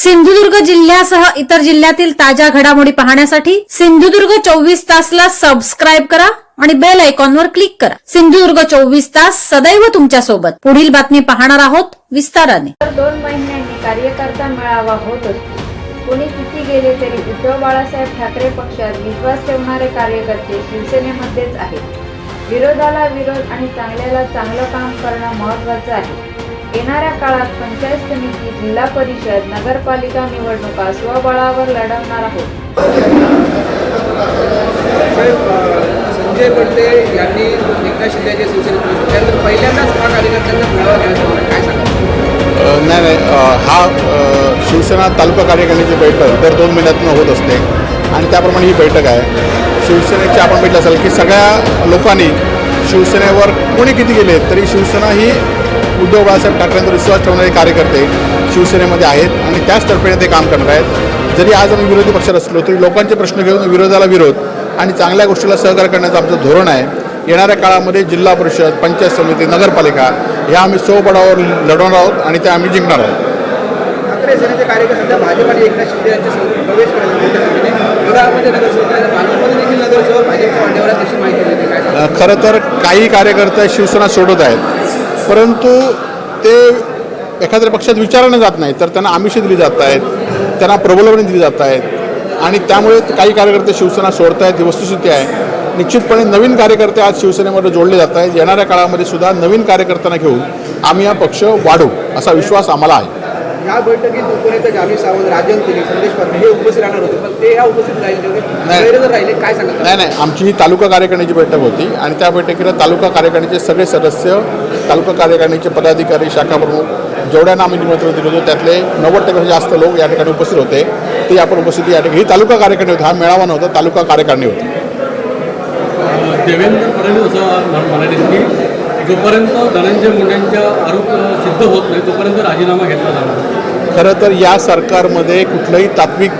सिंधुदुर्ग जिल्ह्यासह इतर जिल्ह्यातील ताज्या घडामोडी पाहण्यासाठी सिंधुदुर्ग चोवीस तासला सबस्क्राईब करा आणि बेल आयकॉनवर क्लिक करा. सिंधुदुर्ग चोवीस तास सदैव तुमच्यासोबत पुढील बातमी पाहणार आहोत विस्ताराने. दर दोन महिन्यांनी कार्यकर्ता मेळावा होत असतो. कोणी किती गेले तरी उद्धव बाळासाहेब ठाकरे पक्षात विश्वास ठेवणारे कार्यकर्ते शिवसेनेमध्येच आहेत. विरोधाला विरोध आणि चांगल्याला चांगलं काम करणं महत्त्वाचं आहे. येणाऱ्या काळात पंचायत समिती जिल्हा परिषद नगरपालिका निवडणुका स्वबळावर लढवणार आहोत. संजय बंडे यांनी एकनाथ शिंदे यांच्या शिवसेनेत पहिल्यांदाच हा कार्यकर्त्यांचा मेळावा घ्यायचा काय सांगा नाही नाही. हा शिवसेना तालुका कार्यकारिणीची बैठक दर दोन महिन्यातून होत असते. आणि त्याप्रमाणे ही बैठक आहे. शिवसेनेची आपण बैठक असेल की सगळ्या लोकांनी शिवसेनेवर कोणी किती गेले तरी शिवसेना ही उद्धव बाळासाहेब ठाकरेंवर विश्वास ठेवणारे कार्यकर्ते शिवसेनेमध्ये आहेत आणि त्याच तर्फेने ते काम करणार आहेत. जरी आज आम्ही विरोधी पक्षात असलो तरी लोकांचे प्रश्न घेऊन विरोधाला विरोध आणि चांगल्या गोष्टीला सहकार्य करण्याचं आमचं धोरण आहे. येणाऱ्या काळामध्ये जिल्हा परिषद पंचायत समिती नगरपालिका ह्या आम्ही सोबडावर लढवणार आहोत आणि त्या आम्ही जिंकणार आहोत. खरं तर काही कार्यकर्ते शिवसेना सोडत आहेत. परंतु ते एखाद्या पक्षात विचारणं जात नाही तर त्यांना आमिषे दिली जात आहेत त्यांना प्रबोलवणे दिली जात आहेत. आणि त्यामुळे काही कार्यकर्ते शिवसेना सोडत आहेत ही वस्तुस्थिती आहे. निश्चितपणे नवीन कार्यकर्ते आज शिवसेनेमध्ये जोडले जात आहेत. येणाऱ्या काळामध्ये सुद्धा नवीन कार्यकर्त्यांना घेऊन आम्ही हा पक्ष वाढवू असा विश्वास आम्हाला आहे. या बैठकीत उपनेते जामी सावंत राजन तिने संदेश पारखे हे उपस्थित राहणार होते पण ते या उपस्थित राहिले राहिले काय सांगा नाही नाही. आमची ही तालुका कार्यकारिणीची बैठक होती आणि त्या बैठकीला तालुका कार्यकारिणीचे सगळे सदस्य तालुका कार्यकारिणीचे पदाधिकारी शाखा प्रमुख जेवढ्यांना आम्ही निमंत्रण दिलं होतं त्यातले नव्वद टक्के जास्त लोक या ठिकाणी उपस्थित होते. ते आपण उपस्थिती या ठिकाणी ही तालुका कार्यकारिणी होती. हा मेळावा नव्हता तालुका कार्यकारिणी होती. देवेंद्र फडणवीस असं म्हण- म्हणाले की जोपर्यंत धनंजय मुंडेंच्या आरोप सिद्ध होत नाही तोपर्यंत राजीनामा घेतला जाणार खरं तर या सरकारमध्ये कुठलंही तात्विक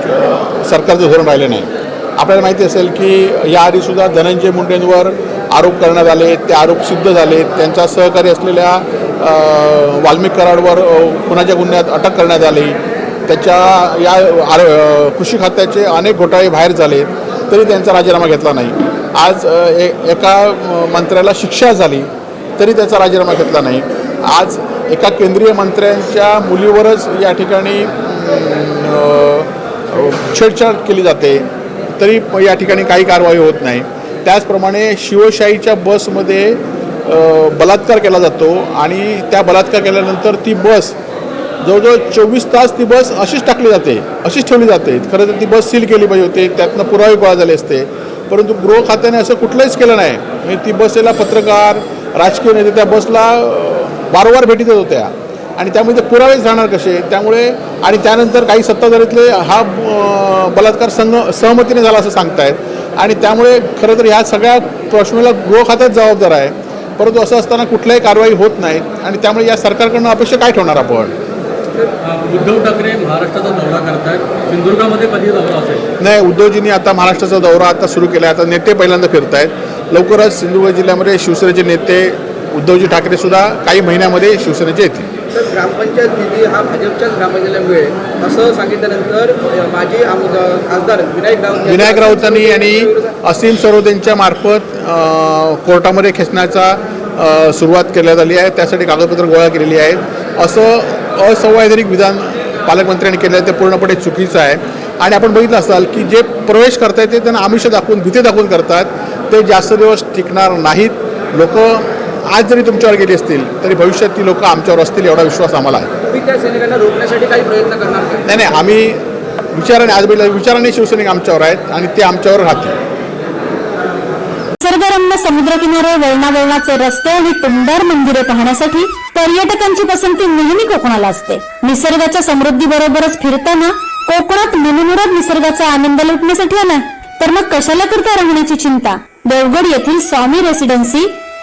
सरकारचं धोरण राहिलं नाही. आपल्याला माहिती असेल की याआधीसुद्धा धनंजय मुंडेंवर आरोप करण्यात आले ते आरोप सिद्ध झाले. त्यांचा सहकारी असलेल्या वाल्मिक कराडवर कुणाच्या खुनाच्या गुन्ह्यात अटक करण्यात आली. त्याच्या या आर कृषी खात्याचे अनेक घोटाळे बाहेर झाले तरी त्यांचा राजीनामा घेतला नाही. आज ए एका मंत्र्याला शिक्षा झाली तरी त्याचा राजीनामा घेतला नाही. आज एका केंद्रीय मंत्र्यांच्या मुलीवरच या ठिकाणी छेडछाड केली जाते. तरी या ठिकाणी काही कारवाई होत नाही. त्याचप्रमाणे शिवशाहीच्या बसमध्ये बलात्कार केला जातो आणि त्या बलात्कार केल्यानंतर ती बस जवळजवळ चोवीस तास ती बस अशीच टाकली जाते अशीच ठेवली जाते. खरं तर ती बस सील केली पाहिजे होती त्यातनं पुरावे गोळा झाले असते. परंतु गृह खात्याने असं कुठलंच केलं नाही. म्हणजे ती बसला पत्रकार राजकीय नेते त्या बसला वारंवार भेटी देत होत्या. आणि त्यामुळे ते पुरावेच राहणार कसे? त्यामुळे आणि त्यानंतर काही सत्ताधारीतले हा बलात्कार संघ सहमतीने झाला असं सांगतायत. आणि त्यामुळे खरं तर ह्या सगळ्या प्रश्नाला गृह खात्यात जबाबदार आहे. परंतु असं असताना कुठल्याही कारवाई होत नाहीत आणि त्यामुळे या सरकारकडनं अपेक्षा काय ठेवणार आपण? उद्धव ठाकरे महाराष्ट्राचा दौरा करतायत. सिंधुदुर्गामध्ये कधी दौरा असेल? नाही उद्धवजींनी आता महाराष्ट्राचा दौरा आता सुरू केला आहे आता नेते पहिल्यांदा फिरत आहेत लवकरच सिंधुदुर्ग जिल्ह्यामध्ये शिवसेनेचे नेते उद्धवजी ठाकरे सुद्धा काही महिन्यामध्ये शिवसेनेचे येतील. तर ग्रामपंचायत निधी हा भाजपच्याच ग्रामपंचायतीला मिळेल असं सांगितल्यानंतर माजी खासदार विनायक राऊत विनायक राऊतांनी यांनी असीम सरोदेंच्या मार्फत कोर्टामध्ये खेचण्याचा सुरुवात करण्यात आली आहे. त्यासाठी कागदपत्र गोळा केलेली आहेत. असं असंवैधानिक विधान पालकमंत्र्यांनी केलं ते पूर्णपणे चुकीचं आहे. आणि आपण बघितलं असाल की जे प्रवेश करतायत ते त्यांना आमिष दाखवून भीती दाखवून करतात. ते जास्त दिवस टिकणार नाहीत. लोक आज जरी तुमच्यावर गेली असतील तरी भविष्यात ती लोक आमच्यावर असतील एवढा विश्वास आम्हाला आहे. तुम्ही त्या सैनिकांना रोखण्यासाठी काही प्रयत्न करणार का? नाही नाही आम्ही विचाराने आज बैठला विचाराने शिवसैनिक आमच्यावर आहेत आणि ते आमच्यावर राहतील. निसर्गरम्य समुद्रकिनारे वळणावळणाचे रस्ते आणि टुमदार मंदिरे पाहण्यासाठी पर्यटकांची पसंती नेहमी कोकणाला असते. निसर्गाच्या समृद्धी बरोबरच फिरताना कोकणात मनमुराद निसर्गाचा आनंद लुटण्यासाठी आला तर मग कशाला करता राहण्याची चिंता? देवगड येथील Swami residency